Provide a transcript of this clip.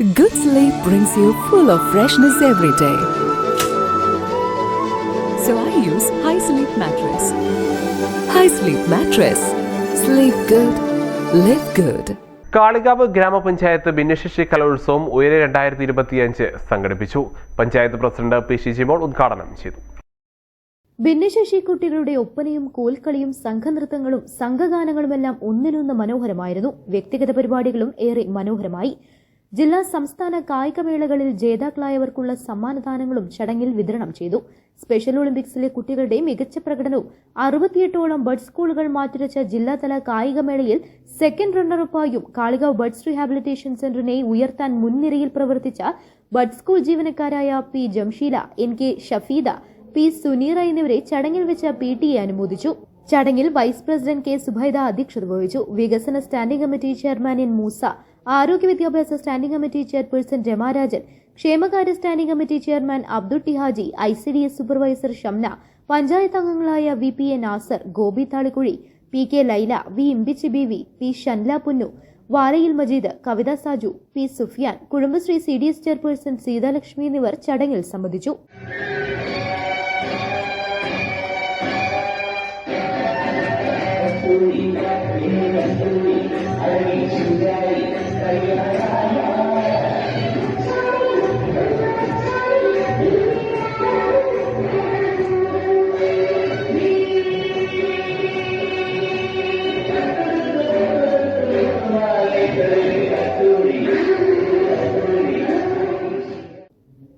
Good sleep brings you full of freshness every day. So I use High Sleep Mattress. High Sleep Mattress. Sleep good. Live good. Kalikavu ഗ്രാമപഞ്ചായത്ത് ഭിന്നശേഷി കലോത്സവം ഉയരെ രണ്ടായിരത്തി ഇരുപത്തിയഞ്ച് സംഘടിപ്പിച്ചു panchayat president P Shijimol ഉദ്ഘാടനം ചെയ്തു ഭിന്നശേഷി കുട്ടികളുടെ ഒപ്പനയും കോൽക്കളിയും സംഘനൃത്തങ്ങളും സംഘഗാനങ്ങളുമെല്ലാം ഒന്നിനൊന്ന് മനോഹരമായിരുന്നു വ്യക്തിഗത പരിപാടികളും ഏറെ മനോഹരമായി ജില്ലാ സംസ്ഥാന കായികമേളകളിൽ ജേതാക്കളായവർക്കുള്ള സമ്മാനദാനങ്ങളും ചടങ്ങിൽ വിതരണം ചെയ്തു. സ്പെഷ്യൽ ഒളിമ്പിക്സിലെ കുട്ടികളുടെ മികച്ച പ്രകടനവും അറുപത്തിയെട്ടോളം ബഡ് സ്കൂളുകൾ മാറ്റുരച്ച ജില്ലാതല കായികമേളയിൽ സെക്കൻഡ് റണ്ണറപ്പായും കാളികാവ് ബഡ്സ് റീഹാബിലിറ്റേഷൻ സെന്ററിനെ ഉയർത്താൻ മുൻനിരയിൽ പ്രവർത്തിച്ച bud school ജീവനക്കാരായ P Jamsheela N K Shafeeda P Suneera എന്നിവരെ ചടങ്ങിൽ വെച്ച് പി ടി അനുമോദിച്ചു. ചടങ്ങിൽ വൈസ് പ്രസിഡന്റ് കെ സുബൈദ അധ്യക്ഷത വഹിച്ചു. വികസന standing committee chairman N Moosa ആരോഗ്യ വിദ്യാഭ്യാസ സ്റ്റാൻഡിംഗ് കമ്മിറ്റി ചെയർപേഴ്സൺ രമാരാജൻ ക്ഷേമകാര്യ standing committee chairman Abdul ടിഹാജി I C D S supervisor Shamna panchayat അംഗങ്ങളായ V P A Nasar Gopi Thalikkuzhi P K Laila V Imbichi B V P Shanla Punnuvalayil Majeed Kavitha Saju P Sufiyan Kudumbashree C D S chairperson Seethalakshmi എന്നിവർ ചടങ്ങിൽ സംബന്ധിച്ചു.